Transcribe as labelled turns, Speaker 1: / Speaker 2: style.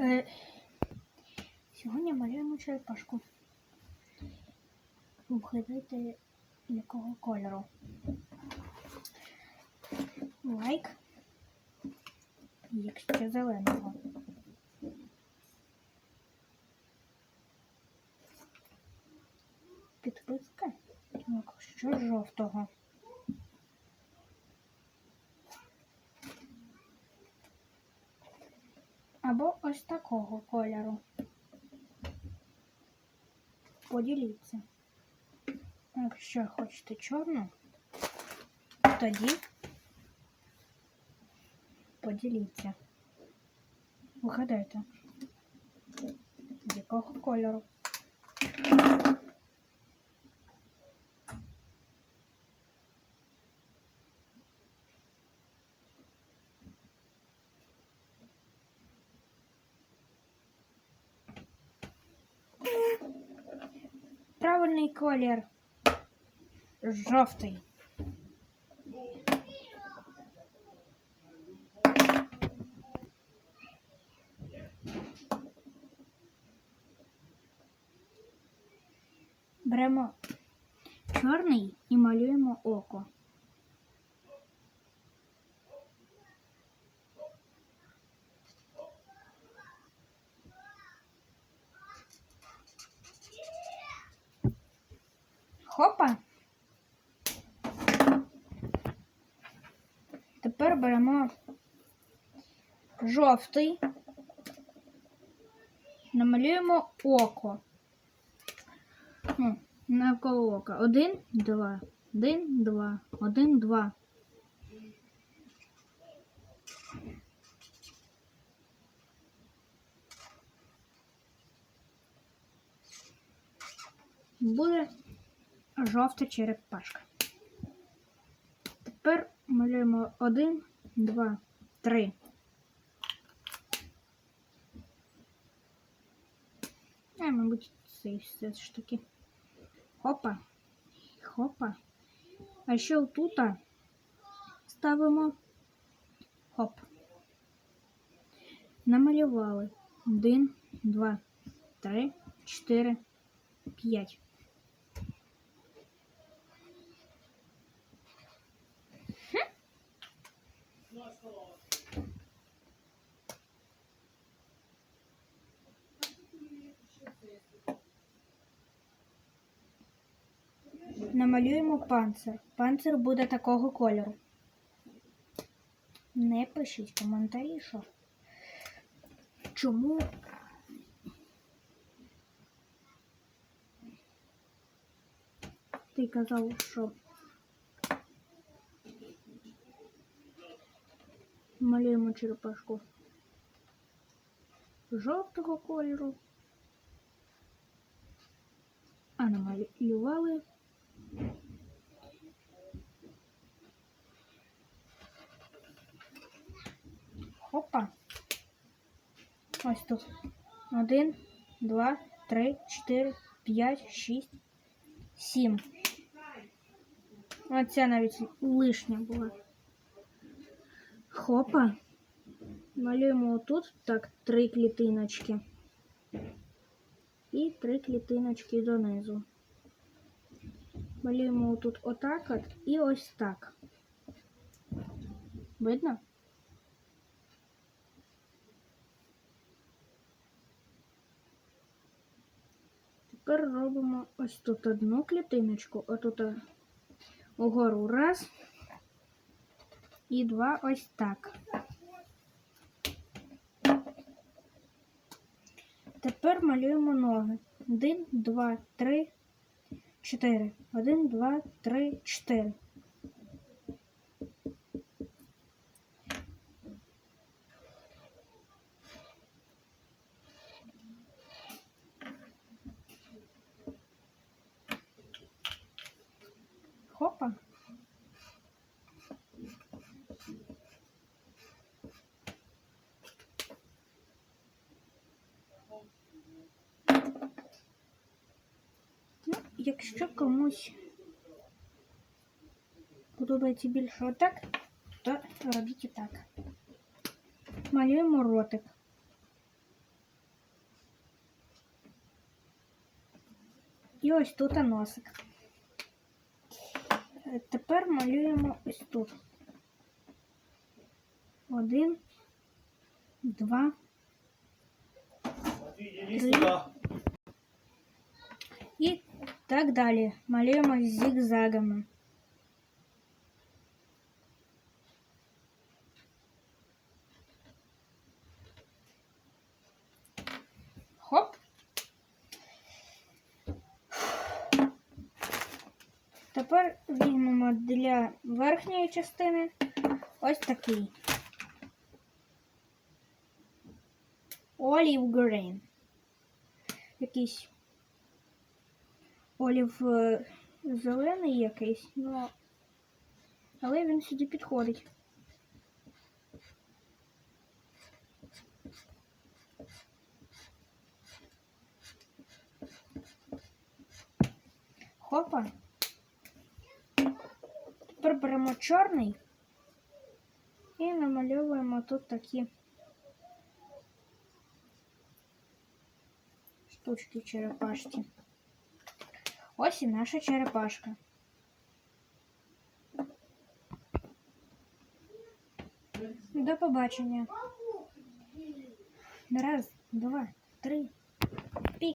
Speaker 1: Е, сьогодні малюємо черепашку. Вгадайте, якого кольору. Лайк. Якщо зеленого. Підписка. Якщо жовтого. Або ось такого кольору. Поділіться. Якщо хочете чорну, тоді поділіться. Вигадайте, якого кольору. Правильний колір. Жовтий. Беремо чорний і малюємо око. Хопа. Тепер беремо жовтий, намалюємо око. Ну, навколо ока. Один, два, один, два, один, два. Буде жовта черепашка. Тепер малюємо один, два, три. А, мабуть, це все ж таки. Хопа. Хопа. А ще отут ставимо хоп. Намалювали. Один, два, три, чотири, п'ять. Намалюємо панцир. Панцир буде такого кольору. Не пишіть коментарі, що. Чому? Ти казав, що малюємо черепашку жовтого кольору. А намалювали Хопа. Ось тут. Один, два, три, чотири, п'ять, шість, сім. Оця навіть лишня була. Хопа. Малюємо отут так три клітиночки. І три клітиночки донизу. Малюємо тут отак от і ось так. Видно? Тепер робимо ось тут одну клітиночку, отут угору раз і два ось так. Тепер малюємо ноги. Один, два, три, чотири. Один, два, три, чотири. Якщо комусь подобається більше отак, то робіть і так. Малюємо ротик. І ось тут носик. Тепер малюємо ось тут. Один, два, три, так далі. Малюємо зігзагами. Хоп. Тепер візьмемо для верхньої частини ось такий. Olive green. Якийсь олів е, зелений якийсь, ну, але він сюди підходить. Хопа. Тепер беремо чорний і намальовуємо тут такі штучки черепашки. Ось наша черепашка. До побачення. Раз, два, три,